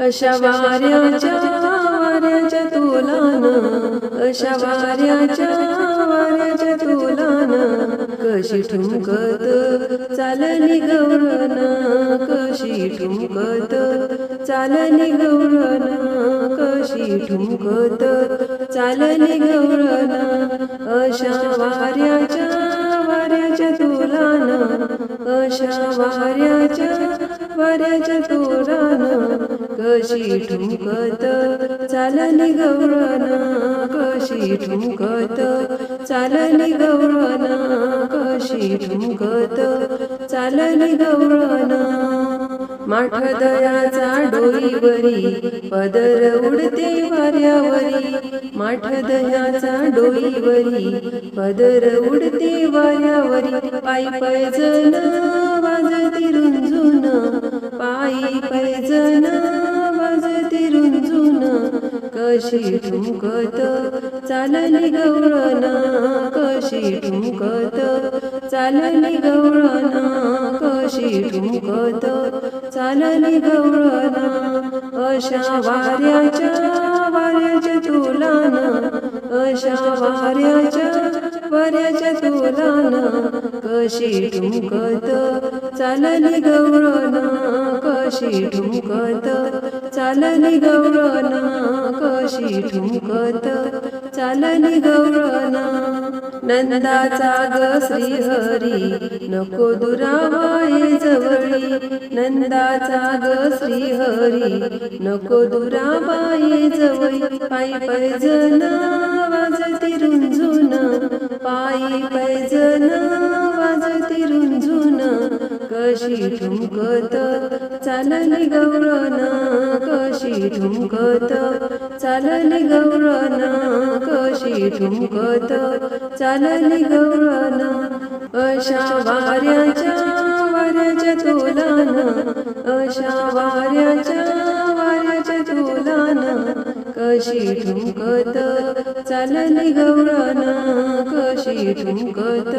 अशा वाऱ्याच्या वाऱ्याच्या तुलान अशा वाऱ्याच्या वाऱ्याच्या तुलान कशी ठुमकत चालली गवळण कशी ठुमकत चालली गवळण कशी ठुमकत चालली गवळण अशा वाऱ्याच्या वाऱ्याच्या तुलान अशा वाऱ्याच्या वाऱ्याच्या तोरान कशी ठुमकत चालली गवळण कशी ठुमकत चालली गवळण कशी ठुमकत चालली गवळण माठ दयाचा डोईवरी पदर उडते वाऱ्यावरी माठ दयाचा डोईवरी पदर उडते वाऱ्यावरी पायी पैजन वाजती रुंजून पायी पैजन वाजती रुंजून कशी ठुमकत चालली गवळण कशी ठुमकत चालली गवळना कशी ठुमकत चालली गवळना अशा वाऱ्याच्या वाऱ्याच्या तुलान अशा वाऱ्याच्या वाऱ्याच्या तुलान कशी ठुमकत चालली गवळना कशी ठुमकत? चालली गवळण कशी ठुमकत? चालली गवळण नंदाचा ग श्रीहरी नको दुरावाय जवळी नंदाचा ग श्रीहरी नको दुराबाई जवळी पायी पैजना वाजती रुंजून पायी पैजना कशी ठुमकत चालली गवळण कशी ठुमकत चालली गवळण कशी ठुमकत चालली गवळण अशा वाऱ्याच्या वाऱ्याच्या तोलान अशा वाऱ्याच्या वाऱ्याच्या तोलान कशी ठुमकत चालली गवळण कशी ठुमकत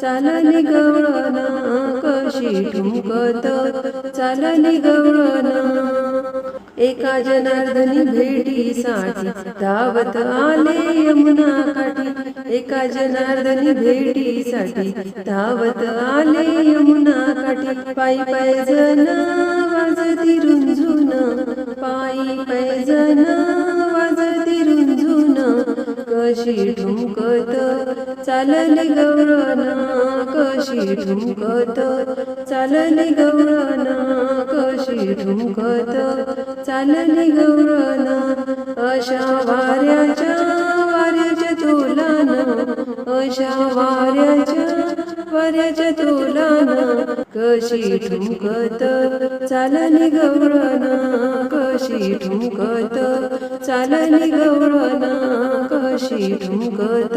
चालली गवळण कशी ठुमकत चालली एका जनार्दनी भेटीसाठी धावत आले यमुना काठी. एका जनार्दनी भेटीसाठी धावत आले यमुना काठी. पायी पैजन वाजती रुंझुन पायी पैजन वाजती कशी ठुमकत चालली गौराना कशी ठुमकत चालली गौराना कशी ठुमकत चालली गौराना अशा वाऱ्याच्या वाऱ्याच्या तुलान अशा वाऱ्याच्या वाऱ्याच्या तुलान कशी ठुमकत चालली गौराना कशी ठुमकत चालली गौराना कशी ठुमकत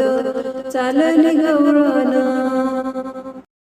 चालली गवळण